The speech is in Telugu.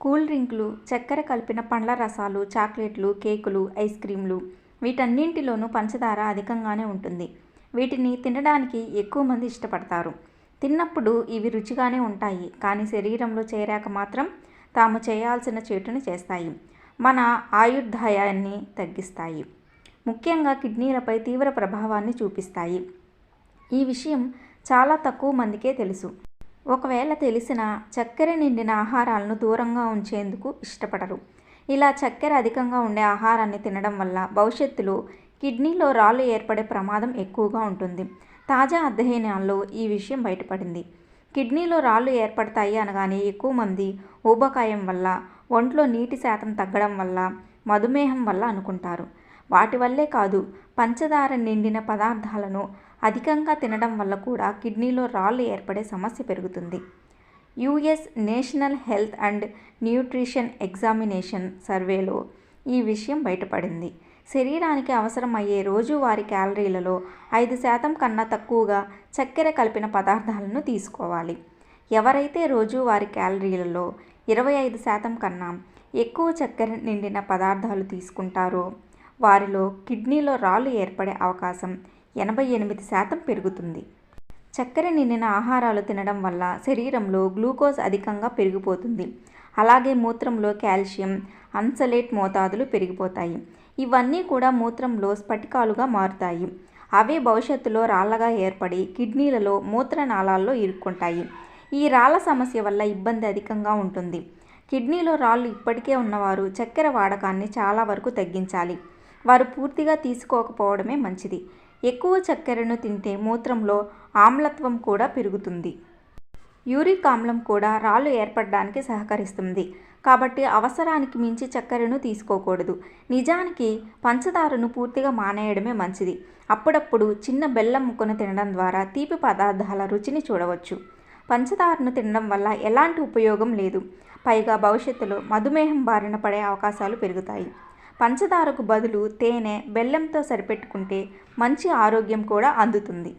కూల్ డ్రింకులు చక్కెర కలిపిన పండ్ల రసాలు చాక్లెట్లు కేకులు ఐస్ క్రీంలు వీటన్నింటిలోనూ పంచదార అధికంగానే ఉంటుంది. వీటిని తినడానికి ఎక్కువ మంది ఇష్టపడతారు. తిన్నప్పుడు ఇవి రుచిగానే ఉంటాయి కానీ శరీరంలో చేరాక మాత్రం తాము చేయాల్సిన చేటుని చేస్తాయి. మన ఆయుర్దాయాన్ని తగ్గిస్తాయి. ముఖ్యంగా కిడ్నీలపై తీవ్ర ప్రభావాన్ని చూపిస్తాయి. ఈ విషయం చాలా తక్కువ మందికే తెలుసు. ఒకవేళ తెలిసిన చక్కెర నిండిన ఆహారాలను దూరంగా ఉంచేందుకు ఇష్టపడరు. ఇలా చక్కెర అధికంగా ఉండే ఆహారాన్ని తినడం వల్ల భవిష్యత్తులో కిడ్నీలో రాళ్ళు ఏర్పడే ప్రమాదం ఎక్కువగా ఉంటుంది. తాజా అధ్యయనాల్లో ఈ విషయం బయటపడింది. కిడ్నీలో రాళ్ళు ఏర్పడతాయి అనగానే ఎక్కువ మంది ఊబకాయం వల్ల ఒంట్లో నీటి శాతం తగ్గడం వల్ల మధుమేహం వల్ల అనుకుంటారు. వాటి వల్లే కాదు పంచదార నిండిన పదార్థాలను అధికంగా తినడం వల్ల కూడా కిడ్నీలో రాళ్ళు ఏర్పడే సమస్య పెరుగుతుంది. US national health and nutrition examination సర్వేలో ఈ విషయం బయటపడింది. శరీరానికి అవసరమయ్యే రోజువారీ క్యాలరీలలో ఐదు శాతం కన్నా తక్కువగా చక్కెర కలిపిన పదార్థాలను తీసుకోవాలి. ఎవరైతే రోజువారీ క్యాలరీలలో ఇరవై ఐదు శాతం కన్నా ఎక్కువ చక్కెర నిండిన పదార్థాలు తీసుకుంటారో వారిలో కిడ్నీలో రాళ్ళు ఏర్పడే అవకాశం ఎనభై ఎనిమిది శాతం పెరుగుతుంది. చక్కెర నిండిన ఆహారాలు తినడం వల్ల శరీరంలో గ్లూకోజ్ అధికంగా పెరిగిపోతుంది. అలాగే మూత్రంలో కాల్షియం అన్సలేట్ మోతాదులు పెరిగిపోతాయి. ఇవన్నీ కూడా మూత్రంలో స్ఫటికాలుగా మారుతాయి. అవే భవిష్యత్తులో రాళ్ళగా ఏర్పడి కిడ్నీలలో మూత్రనాళాల్లో ఇరుక్కుంటాయి. ఈ రాళ్ళ సమస్య వల్ల ఇబ్బంది అధికంగా ఉంటుంది. కిడ్నీలో రాళ్ళు ఇప్పటికే ఉన్నవారు చక్కెర వాడకాన్ని చాలా వరకు తగ్గించాలి. వారు పూర్తిగా తీసుకోకపోవడమే మంచిది. ఎక్కువ చక్కెరను తింటే మూత్రంలో ఆమ్లత్వం కూడా పెరుగుతుంది. యూరిక్ ఆమ్లం కూడా రాళ్ళు ఏర్పడడానికి సహకరిస్తుంది. కాబట్టి అవసరానికి మించి చక్కెరను తీసుకోకూడదు. నిజానికి పంచదారను పూర్తిగా మానేయడమే మంచిది. అప్పుడప్పుడు చిన్న బెల్లం ముక్కను తినడం ద్వారా తీపి పదార్థాల రుచిని చూడవచ్చు. పంచదారను తినడం వల్ల ఎలాంటి ఉపయోగం లేదు. పైగా భవిష్యత్తులో మధుమేహం బారిన పడే అవకాశాలు పెరుగుతాయి. పంచదారకు బదులు తేనె బెల్లంతో సరిపెట్టుకుంటే మంచి ఆరోగ్యం కూడా అందుతుంది.